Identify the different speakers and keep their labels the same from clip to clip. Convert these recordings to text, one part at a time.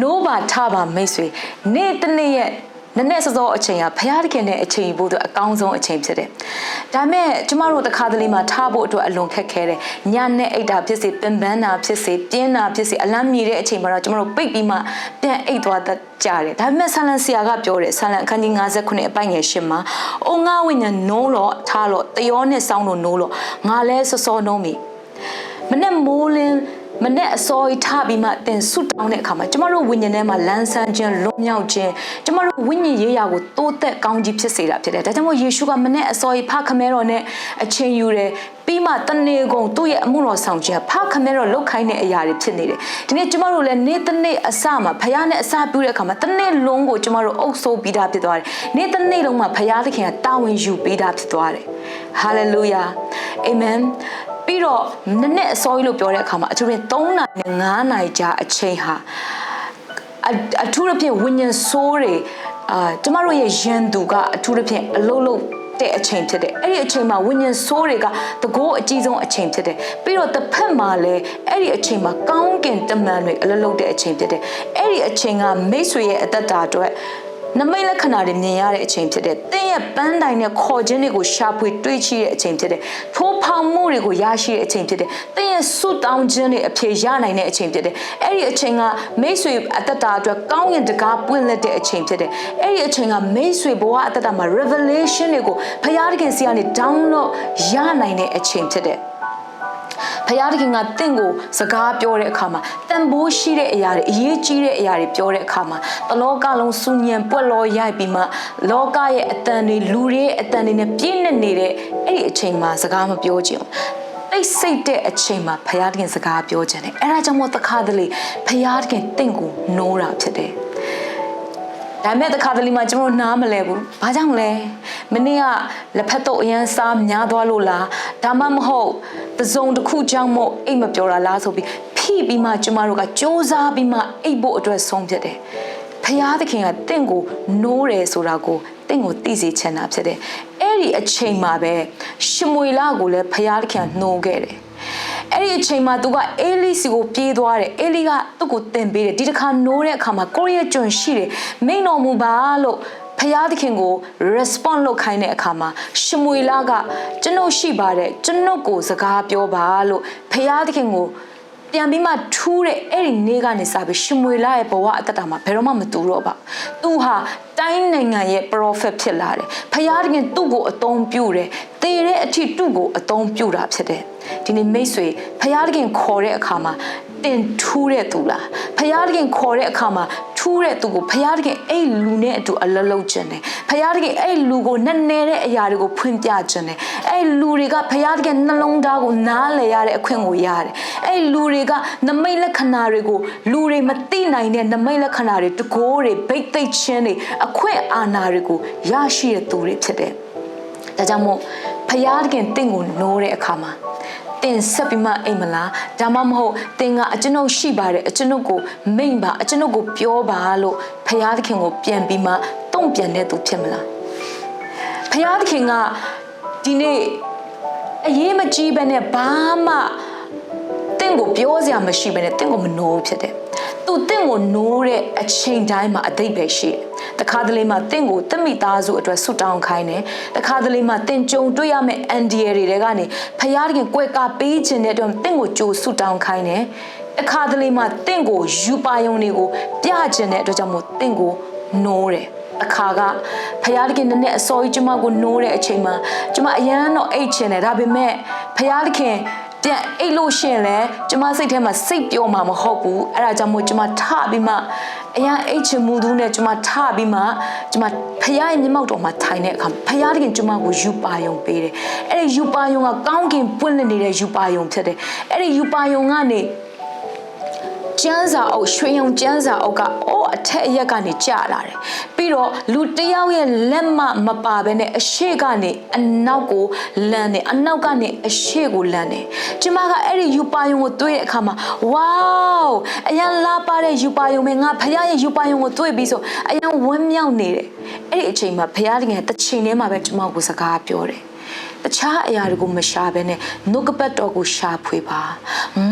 Speaker 1: နိုးပါထပါမိတ်ဆွေနေ့တစ်နေ့ရဲ့နည်းနည်းစောစောအချိန်ကဖရားတခင်နဲ့အချိန်ဖို့အတွက်အကောင်းဆုံးအချိန်ဖြစ်တယ်။ဒါမဲ့ကျမတို့တခါတလေမှာထားဖို့အတွက်အလွန်ခက်ခဲတယ်။ညနဲ့အိတ်တာဖြစ်စေပင်ပန်းတာဖြစ်စေပြင်းတာဖြစ်စေအလန်းမြည်တဲ့အချိန်မှာတော့ကျမတို့ပိတ်ပြီးမှပြန်အိတ်သွားတတ်ကြတယ်။ဒါပေမဲ့ဆာလန်ဆရာကပြောတယ်ဆာလန်အခန်းကြီး59အပိုင်ငယ်ရှင်းမှာအိုငါဝိညာဉ်နိုးတော့ထားတော့တယောနဲ့စောင်းတော့နိုးတော့ငါလဲစောစောနှုံးပြီ။မနဲ့မိုးလင်း မနဲ့အစောကြီးထပြီးမှတင်ဆွတ်တောင်းတဲ့အခါမှာကျမတို့ဝိညာဉ်ထဲမှာလန်းဆန်းခြင်းလွတ်မြောက်ခြင်းကျမတို့ဝိညာဉ်ရေးရာကိုတိုးတက်ကောင်းကြီးဖြစ်စေတာဖြစ်တယ်။ဒါကြောင့်မို့ယေရှုကမနဲ့အစောကြီးဖခမဲတော်နဲ့အချိန်ယူတယ်ပြီးမှတနေ့ကုန်သူ့ရဲ့အမှုတော်ဆောင်ခြင်းဖခမဲတော်လောက်ခိုင်းတဲ့အရာတွေဖြစ်နေတယ်။ဒီနေ့ကျမတို့လည်းနေ့တစ်နေ့အစမှာဖခင်နဲ့အစပြုတဲ့အခါမှာတနေ့လုံးကိုကျမတို့အုပ်ဆိုးပြီးသားဖြစ်သွားတယ်။နေ့တစ်နေ့လုံးမှာဖခင်သခင်ကတာဝန်ယူပြီးသားဖြစ်သွားတယ်။ hallelujah amen ပြီးတော့နည်းနည်းအစောကြီးလို့ပြောတဲ့အခါမှာအထူးဖြင့်3နိုင်နဲ့9နိုင်ကြာအချိန်ဟာအအထူးသဖြင့်ဝိညာဉ်ဆိုးတွေအာကျမတို့ရဲ့ယန်သူကအထူးသဖြင့်အလုံးလုံးတဲ့အချိန်ဖြစ်တယ်အဲ့ဒီအချိန်မှာဝိညာဉ်ဆိုးတွေကတကိုးအကြီးဆုံးအချိန်ဖြစ်တယ်ပြီးတော့တစ်ဖက်မှာလည်းအဲ့ဒီအချိန်မှာကောင်းကင်တမန်တွေအလုံးလုံးတဲ့အချိန်ဖြစ်တယ်အဲ့ဒီအချိန်ကမိတ်ဆွေရဲ့အသက်တာအတွက် နမိတ်လက္ခဏာတွေမြင်ရတဲ့အချိန်ဖြစ်တယ်။တင်းရဲ့ပန်းတိုင်နဲ့ခေါ်ခြင်းတွေကိုရှာဖွေတွေးချိတဲ့အချိန်ဖြစ်တယ်။ထိုးဖောင်မှုတွေကိုရရှိတဲ့အချိန်ဖြစ်တယ်။တင်းရဲ့ဆုတောင်းခြင်းတွေအပြေရနိုင်တဲ့အချိန်ဖြစ်တယ်။အဲ့ဒီအချိန်ကမိတ်ဆွေအသက်တာအတွက်ကောင်းကင်တကားပွင့်လက်တဲ့အချိန်ဖြစ်တယ်။အဲ့ဒီအချိန်ကမိတ်ဆွေဘဝအသက်တာမှာ revelation တွေကိုဖျားတခင်စီကနေ download ရနိုင်တဲ့အချိန်ဖြစ်တယ်။ ဖယားတခင်ကတင့်ကိုစကားပြောတဲ့အခါမှာတန်ဖိုးရှိတဲ့အရာတွေအရေးကြီးတဲ့အရာတွေပြောတဲ့အခါမှာတလောကလုံးစူညံပွက်လောရိုက်ပြီးမှလောကရဲ့အတန်တွေလူတွေရဲ့အတန်တွေနဲ့ပြည့်နေနေတဲ့အဲ့ဒီအချိန်မှာစကားမပြောချင်ဘူးတိတ်ဆိတ်တဲ့အချိန်မှာဖယားတခင်စကားပြောချင်တယ်အဲ့ဒါကြောင့်မို့တခါတလေဖယားတခင်တင့်ကိုနိုးတာဖြစ်တယ် ဒါမဲ့တခါတလေမှကျွန်တော်နားမလဲဘူး။ဘာကြောင့်လဲ။မနေ့ကလက်ဖက်တော့အရန်စားများသွားလို့လား။ဒါမှမဟုတ်တစုံတစ်ခုကြောင့်မို့အိတ်မပြောတာလားဆိုပြီးဖိပြီးမှကျမတို့ကစူးစမ်းပြီးမှအိတ်ဖို့အတွက်ဆုံးဖြတ်တယ်။ဖယားသခင်ကတင့်ကိုနိုးတယ်ဆိုတာကိုတင့်ကိုသိစေချင်တာဖြစ်တယ်။အဲ့ဒီအချိန်မှာပဲရှမွေလာကိုလည်းဖယားသခင်ကနှိုးခဲ့တယ်။ အဲ့ဒီအချိန်မှာသူကအေလိစီကိုပြေးသွားတယ်အေလိကသူ့ကိုတင်ပေးတယ်ဒီတစ်ခါနိုးတဲ့အခါမှာကိုရီးယားကျွန်ရှိတယ်မိန်တော်မူပါလို့ဖယားသခင်ကို respond လုပ်ခိုင်းတဲ့အခါမှာရှမွေလာကကျွန်ုပ်ရှိပါတယ်ကျွန်ုပ်ကိုစကားပြောပါလို့ဖယားသခင်ကိုပြန်ပြီးမှထူးတဲ့အဲ့ဒီနေ့ကနေစပြီးရှမွေလာရဲ့ဘဝအတ္တတာမှာဘယ်တော့မှမတူတော့ပါဘူးသူဟာ တိုင်းနိုင်ငံရဲ့ prophet ဖြစ်လာတယ်ဖယားတခင်သူ့ကိုအသုံးပြုတယ်သေတဲ့အထိသူ့ကိုအသုံးပြုတာဖြစ်တယ်ဒီနေ့မိတ်ဆွေဖယားတခင်ခေါ်တဲ့အခါမှာတင်ထူးတဲ့သူလားဖယားတခင်ခေါ်တဲ့အခါမှာထူး တဲ့သူကိုဖယားတခင်အဲ့လူနဲ့အတူအလလုံးကျင်တယ်ဖယားတခင်အဲ့လူကိုနဲ့နေတဲ့အရာတွေကိုဖွင့်ပြကျင်တယ်အဲ့လူတွေကဖယားတခင်နှလုံးသားကိုနားလည်ရတဲ့အခွင့်ကိုရတယ်အဲ့လူတွေကနမိတ်လက္ခဏာတွေကိုလူတွေမသိနိုင်တဲ့နမိတ်လက္ခဏာတွေတကိုးတွေဗိတ်သိက်ချင်းတွေအခွင့်အာဏာတွေကိုရရှိတဲ့သူတွေဖြစ်တယ်ဒါကြောင့်မို့ဖယားတခင်တင့်ကိုနိုးတဲ့အခါမှာ တင်ဆက်ပြီးမှအိမ်မလားဒါမှမဟုတ်တင်ကအကျွန်ုပ်ရှိပါတယ်အကျွန်ုပ်ကိုမိန်ပါအကျွန်ုပ်ကိုပြောပါလို့ဖယားသခင်ကိုပြန်ပြီးမှတုံ့ပြန်တဲ့သူဖြစ်မလားဖယားသခင်ကဒီနေ့အရေးမကြီးပဲနဲ့ဘာမှတင့်ကိုပြောစရာမရှိပဲနဲ့တင့်ကိုမနိုးဖြစ်တယ် သူတင့်ကိုနိုးတဲ့အချိန်တိုင်းမှာအတိတ်ပဲရှိတယ်တခါတလေမှာတင့်ကိုတမိသားစုအတွက်ဆွတောင်းခိုင်းတယ်တခါတလေမှာတင်ကြုံတွေ့ရမယ့်အန်ဒီရတွေကနေဖယားတခင်ကွယ်ကာပေးခြင်းတဲ့အတွက်တင့်ကိုကြိုဆွတောင်းခိုင်းတယ်အခါတလေမှာတင့်ကိုယူပါယုံတွေကိုပြခြင်းတဲ့အတွက်ကြောင့်မို့တင့်ကိုနိုးတယ်အခါကဖယားတခင်နဲ့အစောကြီးကျမကိုနိုးတဲ့အချိန်မှာကျမအရန်တော့အိတ်ချင်တယ်ဒါပေမဲ့ဖယားတခင် ပြန်အိတ်လို့ရှရင်လဲကျမစိတ်ထဲမှာစိတ်ပြောမှာမဟုတ်ဘူးအဲ့ဒါကြောင့်မို့ကျမထပြီးမှအရန်အိတ်ချင်မှုသူနဲ့ကျမထပြီးမှကျမဖယားရဲ့မျက်မှောက်တော်မှာထိုင်တဲ့အခါဖယားတခင်ကျမကိုယူပါယုံပေးတယ်အဲ့ဒီယူပါယုံကကောင်းကင်ပွင့်နေတဲ့ယူပါယုံဖြစ်တယ်အဲ့ဒီယူပါယုံကနေ ကျန်းစာအုပ်ရွှေရုံကျန်းစာအုပ်ကအော်အထက်အရက်ကနေကျလာတယ်ပြီးတော့လူတယောက်ရဲ့လက်မမပါဘဲနဲ့အရှိကနေအနောက်ကိုလမ်းတယ်အနောက်ကနေအရှိကိုလမ်းတယ်ကျမကအဲ့ဒီယူပါယုံကိုတွေ့တဲ့အခါမှာဝေါအရန်လာပါတဲ့ယူပါယုံပဲငါဖခင်ရဲ့ယူပါယုံကိုတွေ့ပြီးဆိုအရန်ဝမ်းမြောက်နေတယ်အဲ့ဒီအချိန်မှာဖခင်တကယ်တစ်ချိန်ထဲမှာပဲကျမကိုစကားပြောတယ် တခြားအရာတွေကိုမရှာဘဲနဲ့နှုတ်ကပတ်တော်ကိုရှာဖွေပါ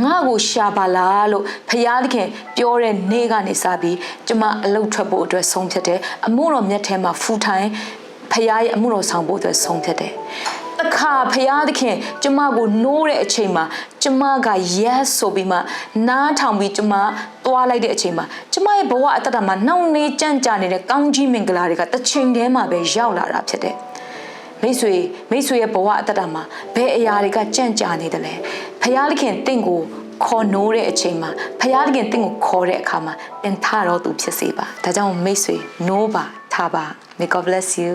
Speaker 1: ငါ့ကိုရှာပါလားလို့ဖယားသခင်ပြောတဲ့နေ့ကနေစပြီးကျမအလုတ်ထွက်ဖို့အတွက်ဆုံးဖြတ်တယ်အမှုတော်မြတ်ထဲမှာဖူထိုင်ဖယားရဲ့အမှုတော်ဆောင်ဖို့အတွက်ဆုံးဖြတ်တယ်တခါဖယားသခင် ကျမကိုနိုးတဲ့အချိန်မှာကျမက yes ဆိုပြီးမှနားထောင်ပြီးကျမသွားလိုက်တဲ့အချိန်မှာကျမရဲ့ဘဝအတ္တမှာနှောင့်နှေးကြံ့ကြာနေတဲ့ကောင်းကြီးမင်္ဂလာတွေကတစ်ချိန်တည်းမှာပဲရောက်လာတာဖြစ်တယ် မိတ်ဆွေမိတ်ဆွေရဲ့ဘဝအတ္တမှာဘယ်အရာတွေကကြံ့ကြာနေတယ်လဲဖယားသခင်တင့်ကိုခေါ်နိုးတဲ့အချိန်မှာဖယားသခင်တင့်ကိုခေါ်တဲ့အခါမှာတင်ထတော့သူဖြစ်စေပါဒါကြောင့်မိတ်ဆွေနိုးပါထားပါ may god bless you